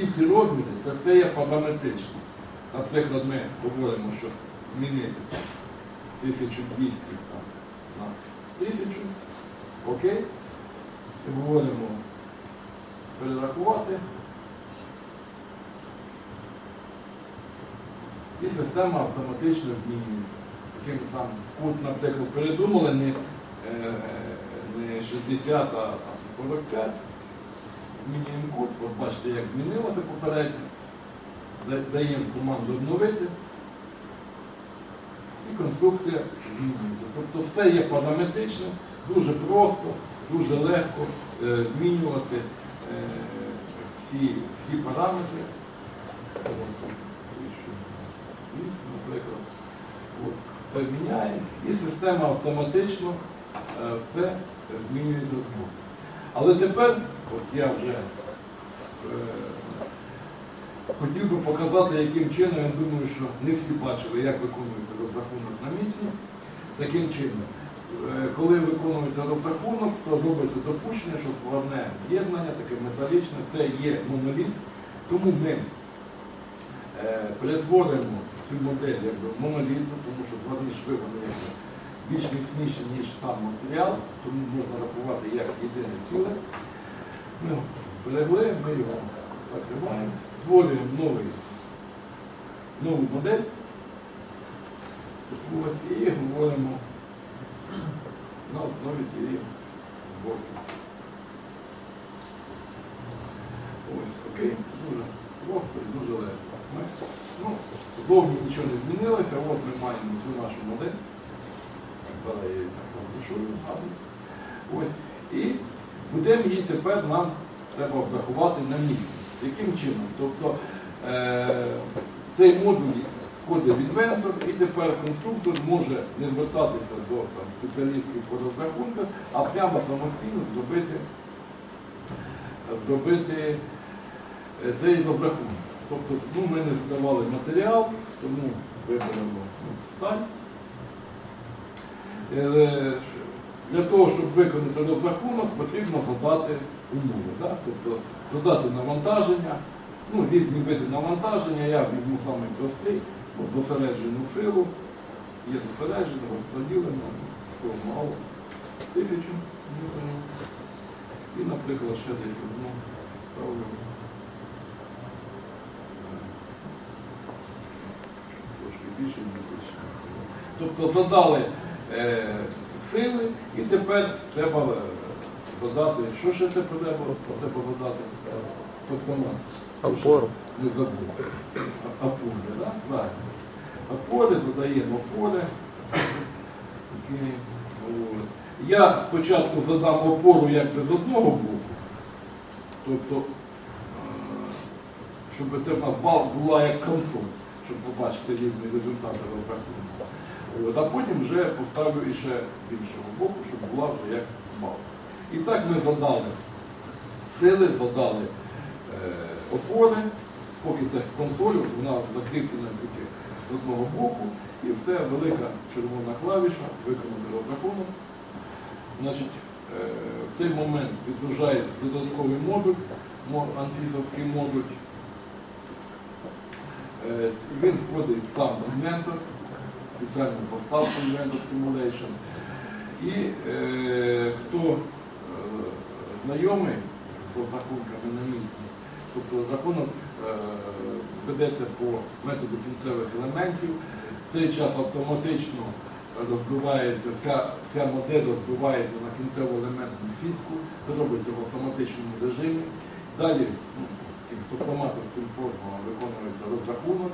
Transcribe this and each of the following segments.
всі ці розміри, це все є параметрично. Наприклад, ми говоримо, що змінити 1200 на 1000, окей, і говоримо перерахувати. І система автоматично змінюється. Таким там кут, наприклад, передумали не, е, не 60, а 45. Змінюємо кут, от бачите, як змінилося попередньо. Даємо команду обновити. І конструкція змінюється. Тобто все є параметрично, дуже просто, дуже легко е, змінювати е, всі, всі параметри. Наприклад. Це міняємо і система автоматично е, все змінюється з боку. Але тепер, от я вже е, хотів би показати, яким чином, я думаю, що не всі бачили, як виконується розрахунок на місяць. Таким чином, е, коли виконується розрахунок, то робиться допущення, що складне з'єднання, таке металічне, це є моноліт. Тому ми е, перетворимо цю модель якби, в монолітну, тому що складні шви вони більш міцніші, ніж сам матеріал, тому можна рахувати як єдине ціле. Ми перегли, ми його закриваємо, створюємо новий, нову модель. І говоримо на основі цієї зборки. Ось, окей, дуже просто і дуже легко. Ми, ну, зовні нічого не змінилося, от ми маємо цю нашу модель. Зараз я гарно. Ось. І будемо її тепер нам треба обрахувати на місці. Яким чином? Тобто е, цей модуль входить в інвентор, і тепер конструктор може не звертатися до там, спеціалістів по розрахунках, а прямо самостійно зробити, зробити е, цей розрахунок. Тобто ну, ми не здавали матеріал, тому виберемо ну, сталь. Для того, щоб виконати розрахунок, потрібно задати умови. Да? Тобто задати навантаження, ну, різні види навантаження, я візьму самий простий, от зосереджену силу, є зосереджена, розподілена, 100 мало, 1000 ньютонів. І, наприклад, ще десь одну ставлю. Трошки більше, ніж тисяча. Тобто задали сили і тепер треба е, задати, що ще тепер треба, треба задати? Фактомат. Опору. Не забув. А- Опори, так? Правильно. Окей. От. Я спочатку задам опору якби з одного боку, тобто, е, щоб це в нас була як консоль, щоб побачити різні результати розрахунку. А потім вже поставлю іще з іншого боку, щоб була вже як бал. І так ми задали сили, задали е, опори, поки це консоль, вона закріплена тільки з одного боку, і все, велика червона клавіша, виконати розрахунок. Значить, е, в цей момент відгружається додатковий модуль, мо- ансісовський модуль. Е, Він входить сам інвентор, спеціальну поставку Inventor Simulation. І е, хто е, знайомий з розрахунками на місці, тобто рахунок е, ведеться по методу кінцевих елементів, в цей час автоматично розбивається, вся, вся модель розбивається на кінцеву елементну сітку, це робиться в автоматичному режимі. Далі ну, таким супроматорським формулам виконується розрахунок,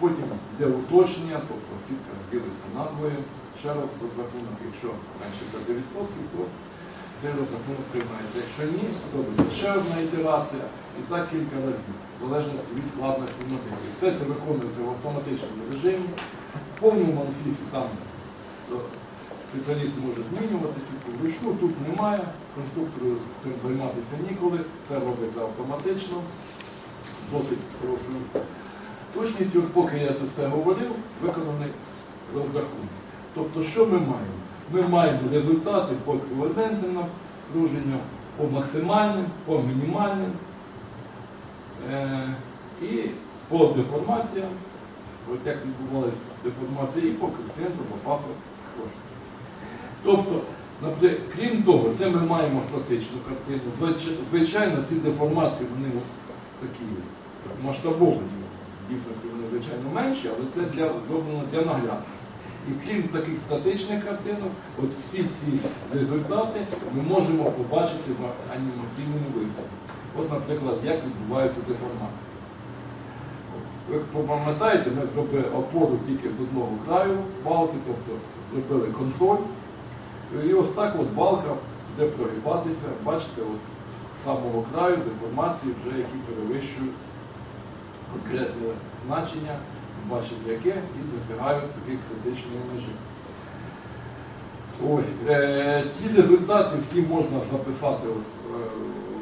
потім йде уточнення, тобто сітка розділиться надвоє. Ще раз розрахунок, якщо менше 5%, то цей розрахунок приймається. Якщо ні, то ще одна ітерація і так кілька разів, в залежності від складності моделі. Все це виконується в автоматичному режимі. В повному ансіфі там спеціаліст може змінювати сітку вручну, тут немає, конструктору цим займатися ніколи, це робиться автоматично, досить хорошою точністю, поки я це все говорив, виконаний розрахунок. Тобто, що ми маємо? Ми маємо результати по еквівалентним напруженням, по максимальним, по мінімальним. Е, І по деформаціям, от як відбувалися деформації, і по коефіцієнту запасу коштів. Тобто, крім того, це ми маємо статичну картину. Звичайно, ці деформації вони такі масштабовані. Дійсності вони звичайно менші, але це для зроблено для наглядності. І крім таких статичних картинок, от всі ці результати ми можемо побачити в анімаційному вигляді. От, наприклад, як відбуваються деформації. Ви пам'ятаєте, ми зробили опору тільки з одного краю балки, тобто зробили консоль. І ось так от балка буде прогибатися, бачите, от з самого краю деформації, вже які перевищують конкретне значення, бачите яке, і досягають таких критичної межі. Ось, е, ці результати всі можна записати от, е,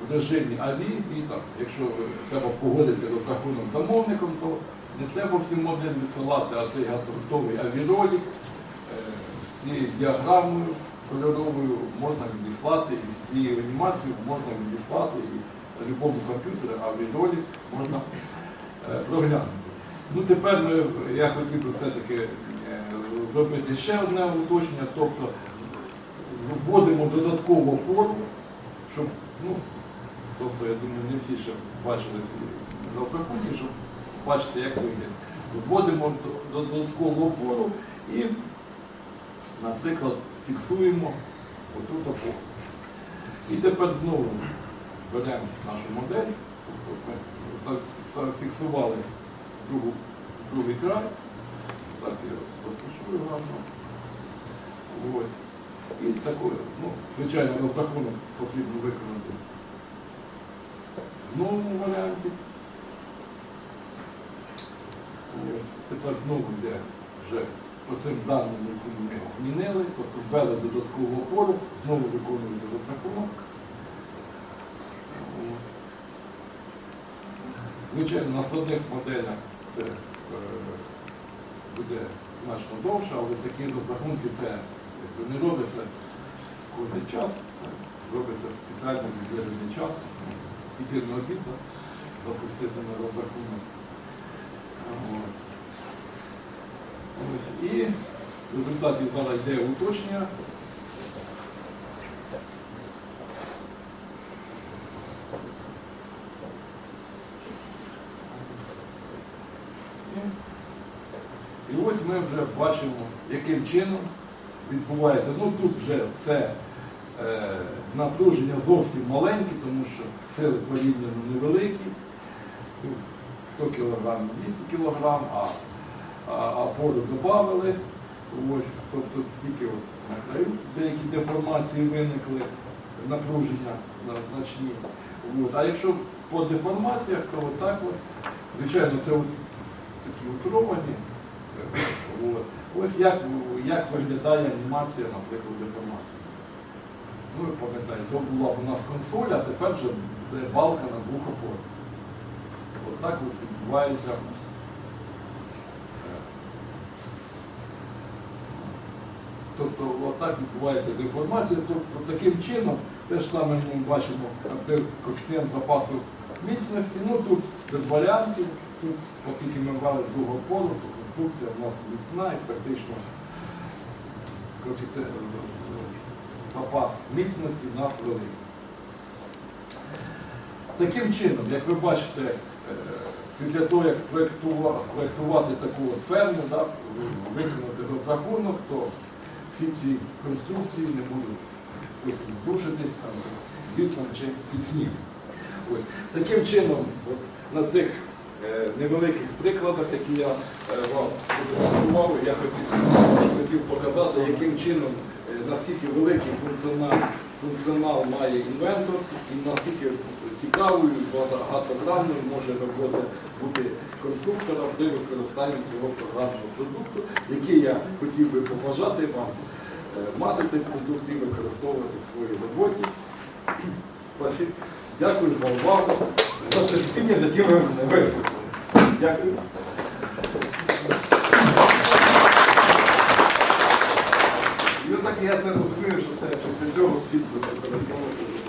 в режимі АВІ, і так, якщо треба погодити розрахунок замовником, то не треба всі модель висилати, а цей готовий авіролік е, з цією діаграмою кольоровою можна відіслати, і з цією анімацією можна відіслати, і на будь-якому комп'ютері авіролік можна проглянути. Ну тепер ми, я хотів би все-таки е, зробити ще одне уточнення, тобто вводимо додаткову опору, щоб, ну, просто я думаю, не всі ще бачили ці розрахунки, щоб бачити, як виглядає. Вводимо до- до- додаткову опору і, наприклад, фіксуємо отут опору. І тепер знову беремо нашу модель, тобто ми зафіксували другу, другий край. Так, я розпишу гарно. Ось. І такое, ну, звичайно, розрахунок потрібно виконати в новому варіанті. Ось. Тепер знову йде вже по цим даним, які ми змінили, тобто ввели додаткову опору, знову виконується розрахунок. Звичайно, на складних моделях це е, буде значно довше, але такі розрахунки це не робиться кожен час, робиться спеціально відведений час, піти на обід, запустити на розрахунок. Ось. І в результаті йде уточнення. І ось ми вже бачимо, яким чином відбувається. Ну тут вже це е, напруження зовсім маленьке, тому що сили порівняно невеликі. Ну, 100 кг, 200 кг, а, а опору додали. Ось, тобто тільки от на краю деякі деформації виникли, напруження значні. От. А якщо по деформаціях, то отак от, звичайно, це от такі утуровані. Ось як, як виглядає анімація, наприклад, деформації. Ну, ви пам'ятаєте, то була б у нас консоль, а тепер вже буде балка на двох опорах. От так от відбувається. Тобто отак відбувається деформація. Тобто таким чином, те ж саме ми бачимо коефіцієнт запасу міцності. Ну тут без варіантів, тут, оскільки ми брали другу опору, то конструкція в нас міцна і практично коефіцієнт е, запас міцності в нас великий. Таким чином, як ви бачите, е, після того, як спроектувати таку ферму, да, виконати розрахунок, то всі ці конструкції не будуть потім рушитись чи під. Ось. Таким чином, от, на цих невеликих прикладах, які я е, вам продемонстрував, я хотів, показати, яким чином, е, наскільки великий функціонал, функціонал має інвентор і наскільки цікавою багатогранною може робота бути конструктором при використанні цього програмного продукту, який я хотів би побажати вам е, мати цей продукт і використовувати в своїй роботі. Спасибі. Дякую за увагу, за терпіння, з яким ви мене вислухали. Дякую. І отак я це розумію, що це після цього всі будуть використовувати.